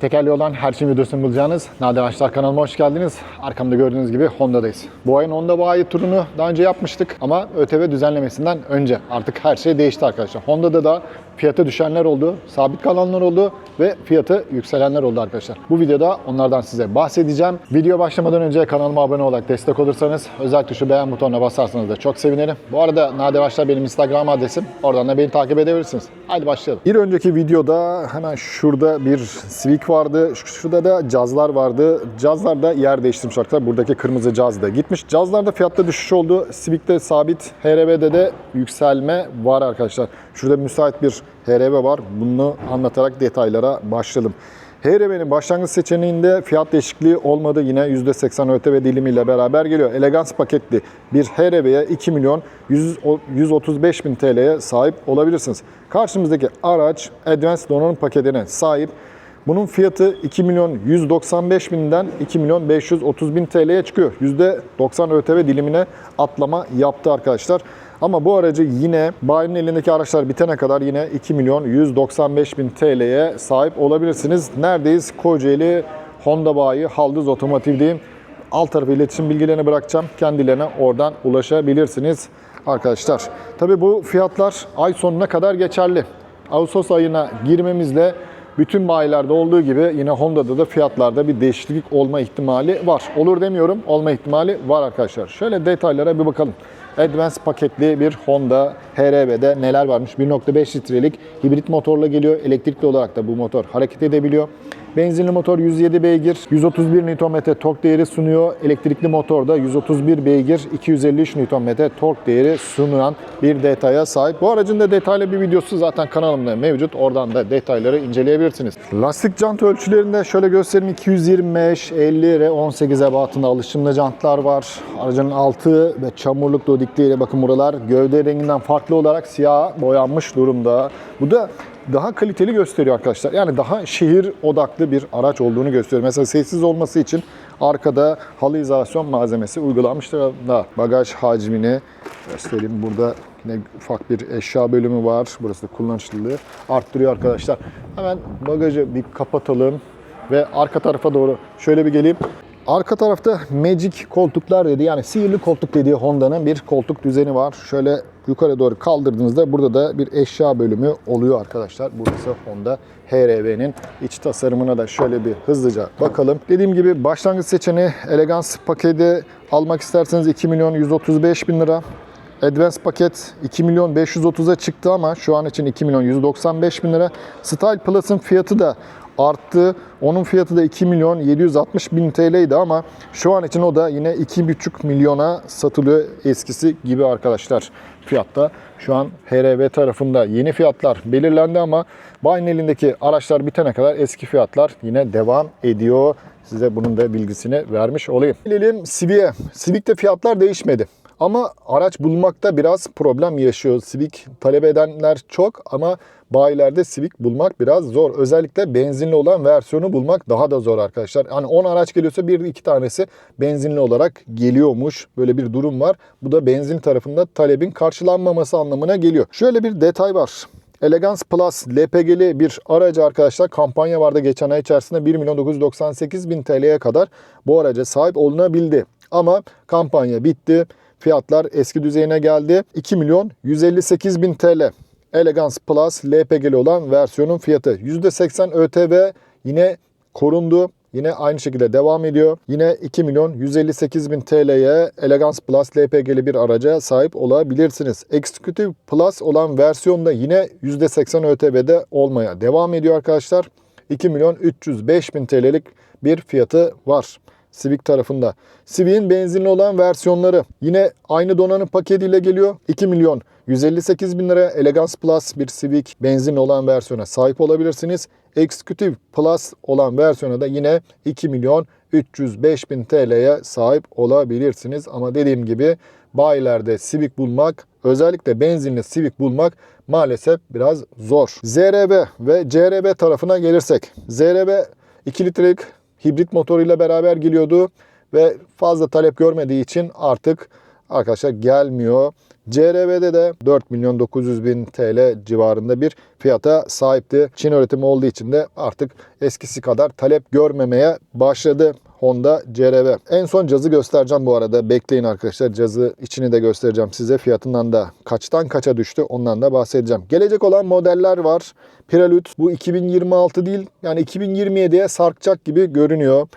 Tekerli olan her şeyin videosunu bulacağınız Nadir Açlar kanalıma hoş geldiniz. Arkamda gördüğünüz gibi Honda'dayız. Bu ayın Honda bayi turunu daha önce yapmıştık ama ÖTV düzenlemesinden önce artık her şey değişti arkadaşlar. Honda'da da fiyatı düşenler oldu, sabit kalanlar oldu ve fiyatı yükselenler oldu arkadaşlar. Bu videoda onlardan size bahsedeceğim. Video başlamadan önce kanalıma abone olarak destek olursanız özel tuşu beğen butonuna basarsanız da çok sevinirim. Bu arada Nadir Açlar benim Instagram adresim. Oradan da beni takip edebilirsiniz. Haydi başlayalım. Bir önceki videoda hemen şurada bir Civic vardı. Şurada da cazlar vardı. Cazlar da yer değiştirmiş arkadaşlar. Buradaki kırmızı caz da gitmiş. Cazlarda fiyatta düşüş oldu. Civic'te sabit. HRV'de de yükselme var arkadaşlar. Şurada müsait bir HRV var. Bunu anlatarak detaylara başlayalım. HRV'nin başlangıç seçeneğinde fiyat değişikliği olmadı. Yine %80 ÖTV dilimiyle beraber geliyor. Elegans paketli bir HRV'ye 2 milyon 100 135 bin TL'ye sahip olabilirsiniz. Karşımızdaki araç Advanced Donanım paketine sahip. Bunun fiyatı 2 milyon 195 binden 2 milyon 530 bin TL'ye çıkıyor. %90 ÖTV dilimine atlama yaptı arkadaşlar. Ama bu aracı yine bayinin elindeki araçlar bitene kadar yine 2 milyon 195 bin TL'ye sahip olabilirsiniz. Neredeyiz? Kocaeli Honda Bayi Haldız Otomotiv'deyim. Alt tarafı iletişim bilgilerini bırakacağım. Kendilerine oradan ulaşabilirsiniz arkadaşlar. Tabi bu fiyatlar ay sonuna kadar geçerli. Ağustos ayına girmemizle bütün bayilerde olduğu gibi yine Honda'da da fiyatlarda bir değişiklik olma ihtimali var. Olur demiyorum, olma ihtimali var arkadaşlar. Şöyle detaylara bir bakalım. Advance paketli bir Honda HRV'de neler varmış? 1.5 litrelik hibrit motorla geliyor. Elektrikli olarak da bu motor hareket edebiliyor. Benzinli motor 107 beygir, 131 Nm tork değeri sunuyor. Elektrikli motor da 131 beygir, 253 Nm tork değeri sunulan bir detaya sahip. Bu aracın da detaylı bir videosu zaten kanalımda mevcut. Oradan da detayları inceleyebilirsiniz. Lastik jant ölçülerinde şöyle göstereyim. 225, 50 ve 18 ebatında alışımlı jantlar var. Aracın altı ve çamurluk dodikliğiyle bakın buralar gövde renginden farklı olarak siyah boyanmış durumda. Bu da daha kaliteli gösteriyor arkadaşlar. Yani daha şehir odaklı bir araç olduğunu gösteriyor. Mesela sessiz olması için arkada halı izolasyon malzemesi uygulanmıştır. Da bagaj hacmini göstereyim. Burada yine ufak bir eşya bölümü var. Burası da kullanışlılığı arttırıyor arkadaşlar. Hemen bagajı bir kapatalım ve arka tarafa doğru şöyle bir geleyim. Arka tarafta Magic koltuklar dedi. Yani sihirli koltuk dediği Honda'nın bir koltuk düzeni var. Şöyle yukarı doğru kaldırdığınızda burada da bir eşya bölümü oluyor arkadaşlar. Burası Honda HR-V'nin iç tasarımına da şöyle bir hızlıca bakalım. Dediğim gibi başlangıç seçeneği Elegance paketi almak isterseniz 2 milyon 135 bin lira. Advance paket 2 milyon 530'a çıktı ama şu an için 2 milyon 195 bin lira. Style Plus'ın fiyatı da arttı. Onun fiyatı da 2 milyon 760 bin TL'ydi ama şu an için o da yine 2,5 milyona satılıyor eskisi gibi arkadaşlar fiyatta. Şu an HRV tarafında yeni fiyatlar belirlendi ama bayinin elindeki araçlar bitene kadar eski fiyatlar yine devam ediyor. Size bunun da bilgisini vermiş olayım. Gelelim Civic'e. Civic'te fiyatlar değişmedi. Ama araç bulmakta biraz problem yaşıyor. Civic talep edenler çok ama bayilerde Civic bulmak biraz zor. Özellikle benzinli olan versiyonu bulmak daha da zor arkadaşlar. Hani 10 araç geliyorsa bir iki tanesi benzinli olarak geliyormuş. Böyle bir durum var. Bu da benzin tarafında talebin karşılanmaması anlamına geliyor. Şöyle bir detay var. Elegance Plus LPG'li bir aracı arkadaşlar kampanya vardı geçen ay içerisinde 1 milyon 998 bin TL'ye kadar bu araca sahip olunabildi. Ama kampanya bitti. Fiyatlar eski düzeyine geldi. 2 milyon 158 bin TL. Elegance Plus LPG'li olan versiyonun fiyatı. %80 ÖTV yine korundu. Yine aynı şekilde devam ediyor. Yine 2 milyon 158 bin TL'ye Elegance Plus LPG'li bir araca sahip olabilirsiniz. Executive Plus olan versiyonda yine %80 ÖTV'de olmaya devam ediyor arkadaşlar. 2 milyon 305 bin TL'lik bir fiyatı var. Civic tarafında. Civic'in benzinli olan versiyonları yine aynı donanım paketiyle geliyor. 2 milyon 158 bin lira Elegance Plus bir Civic benzinli olan versiyona sahip olabilirsiniz. Executive Plus olan versiyona da yine 2 milyon 305 bin TL'ye sahip olabilirsiniz. Ama dediğim gibi bayilerde Civic bulmak özellikle benzinli Civic bulmak maalesef biraz zor. ZRB ve CRB tarafına gelirsek. ZRB 2 litrelik hibrit motoruyla beraber geliyordu ve fazla talep görmediği için artık arkadaşlar gelmiyor. CRV'de de 4 milyon 900 bin TL civarında bir fiyata sahipti. Çin üretimi olduğu için de artık eskisi kadar talep görmemeye başladı. Honda CRV. En son cazı göstereceğim bu arada. Bekleyin arkadaşlar. Cazı içini de göstereceğim size. Fiyatından da kaçtan kaça düştü ondan da bahsedeceğim. Gelecek olan modeller var. Prelude bu 2026 değil yani 2027'ye sarkacak gibi görünüyor.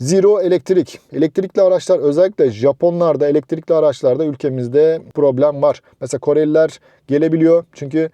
Zero elektrik. Elektrikli araçlar özellikle Japonlarda elektrikli araçlarda ülkemizde problem var. Mesela Koreliler gelebiliyor çünkü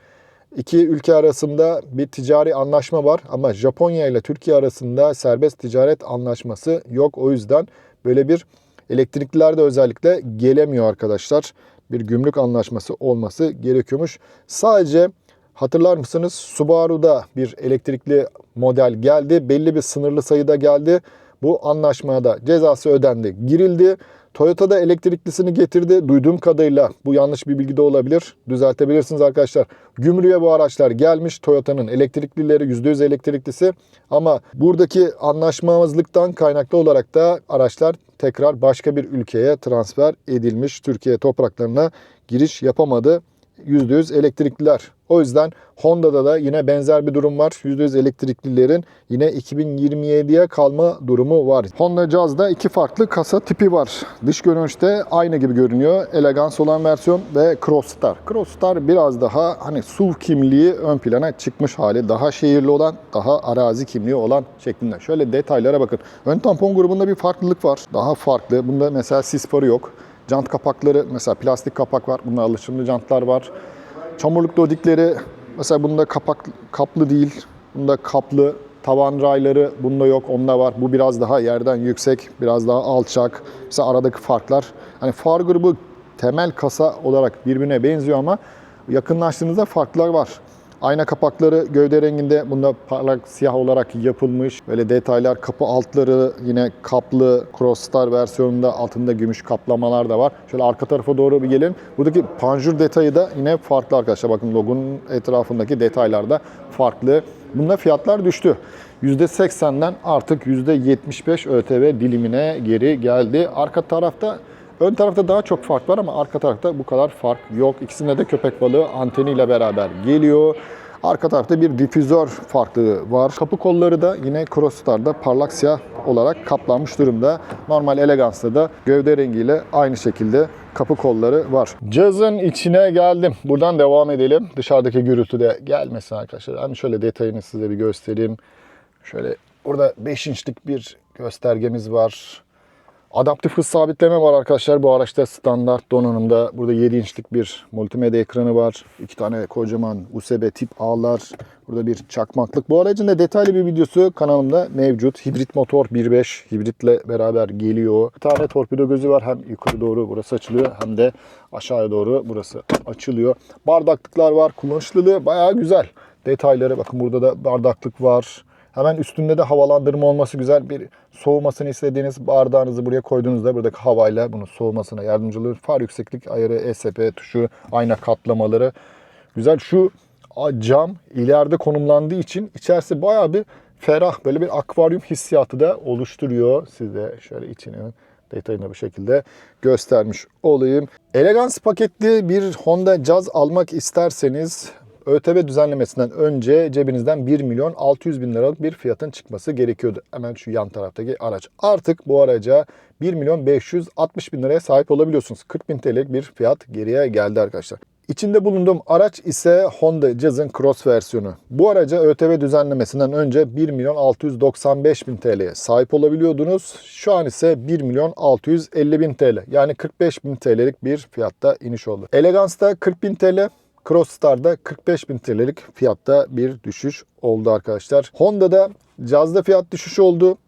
iki ülke arasında bir ticari anlaşma var ama Japonya ile Türkiye arasında serbest ticaret anlaşması yok. O yüzden böyle bir elektriklilerde özellikle gelemiyor arkadaşlar. Bir gümrük anlaşması olması gerekiyormuş. Sadece hatırlar mısınız Subaru'da bir elektrikli model geldi. Belli bir sınırlı sayıda geldi. Bu anlaşmaya da cezası ödendi, girildi. Toyota da elektriklisini getirdi. Duyduğum kadarıyla bu yanlış bir bilgi de olabilir. Düzeltebilirsiniz arkadaşlar. Gümrüğe bu araçlar gelmiş. Toyota'nın elektriklileri %100 elektriklisi. Ama buradaki anlaşmazlıktan kaynaklı olarak da araçlar tekrar başka bir ülkeye transfer edilmiş. Türkiye topraklarına giriş yapamadı. %100 elektrikliler. O yüzden Honda'da da yine benzer bir durum var. %100 elektriklilerin yine 2027'ye kalma durumu var. Honda Jazz'da iki farklı kasa tipi var. Dış görünüşte aynı gibi görünüyor. Elegans olan versiyon ve Crossstar. Crossstar biraz daha hani SUV kimliği ön plana çıkmış hali. Daha şehirli olan, daha arazi kimliği olan şeklinde. Şöyle detaylara bakın. Ön tampon grubunda bir farklılık var. Daha farklı. Bunda mesela sis farı yok. Jant kapakları mesela plastik kapak var. Bunda alışımlı jantlar var. Çamurluk dodikleri mesela bunda kapak kaplı değil. Bunda kaplı. Tavan rayları bunda yok. Onda var. Bu biraz daha yerden yüksek, biraz daha alçak. Mesela aradaki farklar. Hani far grubu temel kasa olarak birbirine benziyor ama yakınlaştığınızda farklar var. Ayna kapakları gövde renginde bunda parlak siyah olarak yapılmış. Böyle detaylar kapı altları yine kaplı Crossstar versiyonunda altında gümüş kaplamalar da var. Şöyle arka tarafa doğru bir gelin. Buradaki panjur detayı da yine farklı arkadaşlar. Bakın logonun etrafındaki detaylar da farklı. Bunda fiyatlar düştü. %80'den artık %75 ÖTV dilimine geri geldi. Arka tarafta Ön tarafta daha çok fark var ama arka tarafta bu kadar fark yok. İkisinde de köpek balığı anteniyle beraber geliyor. Arka tarafta bir difüzör farklılığı var. Kapı kolları da yine Crossstar'da parlak siyah olarak kaplanmış durumda. Normal Elegance'da da gövde rengiyle aynı şekilde kapı kolları var. Cazın içine geldim. Buradan devam edelim. Dışarıdaki gürültü de gelmesin arkadaşlar. Hani şöyle detayını size bir göstereyim. Şöyle burada 5 inçlik bir göstergemiz var. Adaptif hız sabitleme var arkadaşlar. Bu araçta standart donanımda. Burada 7 inçlik bir multimedya ekranı var. İki tane kocaman USB tip A'lar. Burada bir çakmaklık. Bu aracın da detaylı bir videosu kanalımda mevcut. Hibrit motor 1.5 hibritle beraber geliyor. Bir tane torpido gözü var. Hem yukarı doğru burası açılıyor hem de aşağıya doğru burası açılıyor. Bardaklıklar var. Kullanışlılığı bayağı güzel. Detayları bakın burada da bardaklık var. Hemen üstünde de havalandırma olması güzel. Bir soğumasını istediğiniz bardağınızı buraya koyduğunuzda buradaki havayla bunun soğumasına yardımcı olur. Far yükseklik ayarı, ESP tuşu, ayna katlamaları. Güzel. Şu cam ileride konumlandığı için içerisi bayağı bir ferah böyle bir akvaryum hissiyatı da oluşturuyor. Size şöyle içini detayını bu şekilde göstermiş olayım. Elegans paketli bir Honda Jazz almak isterseniz ÖTV düzenlemesinden önce cebinizden 1 milyon 600 bin liralık bir fiyatın çıkması gerekiyordu. Hemen şu yan taraftaki araç. Artık bu araca 1 milyon 560 bin liraya sahip olabiliyorsunuz. 40 bin TL'lik bir fiyat geriye geldi arkadaşlar. İçinde bulunduğum araç ise Honda Jazz'ın Cross versiyonu. Bu araca ÖTV düzenlemesinden önce 1 milyon 695 bin TL'ye sahip olabiliyordunuz. Şu an ise 1 milyon 650 bin TL. Yani 45 bin TL'lik bir fiyatta iniş oldu. Elegance'da 40 bin TL, Crossstar'da 45 bin TL'lik fiyatta bir düşüş oldu arkadaşlar. Honda'da Jazz'da fiyat düşüşü oldu.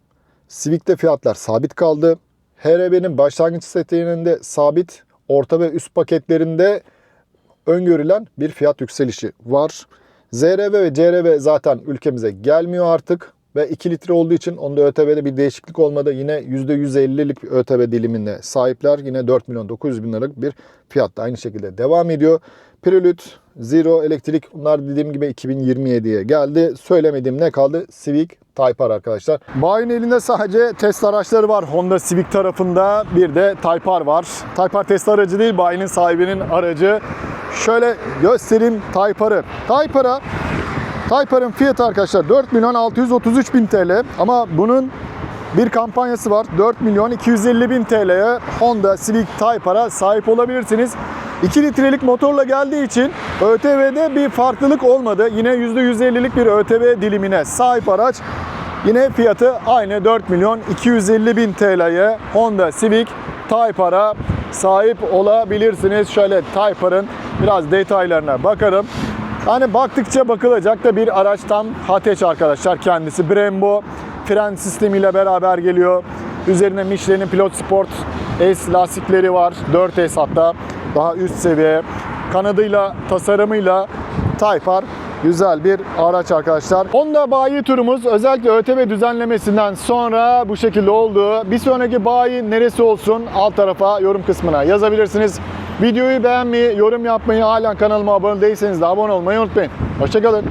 Civic'te fiyatlar sabit kaldı. HRB'nin başlangıç seçeneğinde sabit, orta ve üst paketlerinde öngörülen bir fiyat yükselişi var. ZRV ve CRV zaten ülkemize gelmiyor artık. Ve 2 litre olduğu için onda ÖTV'de bir değişiklik olmadı. Yine %150'lik bir ÖTV diliminde sahipler. Yine 4 milyon 900 bin liralık bir fiyatta aynı şekilde devam ediyor. Prelude, Zero, elektrik bunlar dediğim gibi 2027'ye geldi. Söylemediğim ne kaldı? Civic Type R arkadaşlar. Bayinin elinde sadece test araçları var. Honda Civic tarafında bir de Type R var. Type R test aracı değil, bayinin sahibinin aracı. Şöyle göstereyim Type R'ı. Type R'a Type R'ın fiyatı arkadaşlar 4 milyon 633 bin TL ama bunun bir kampanyası var. 4 milyon 250 bin TL'ye Honda Civic Type R'a sahip olabilirsiniz. 2 litrelik motorla geldiği için ÖTV'de bir farklılık olmadı. Yine %150'lik bir ÖTV dilimine sahip araç. Yine fiyatı aynı 4 milyon 250 bin TL'ye Honda Civic Type R'a sahip olabilirsiniz. Şöyle Type R'ın biraz detaylarına bakalım. Hani baktıkça bakılacak da bir araç tam Hateç arkadaşlar kendisi. Brembo fren sistemiyle beraber geliyor. Üzerine Michelin'in Pilot Sport S lastikleri var. 4S hatta daha üst seviye. Kanadıyla, tasarımıyla Type R güzel bir araç arkadaşlar. Honda bayi turumuz özellikle ÖTV düzenlemesinden sonra bu şekilde oldu. Bir sonraki bayi neresi olsun alt tarafa yorum kısmına yazabilirsiniz. Videoyu beğenmeyi, yorum yapmayı, halen kanalıma abone değilseniz de abone olmayı unutmayın. Hoşçakalın.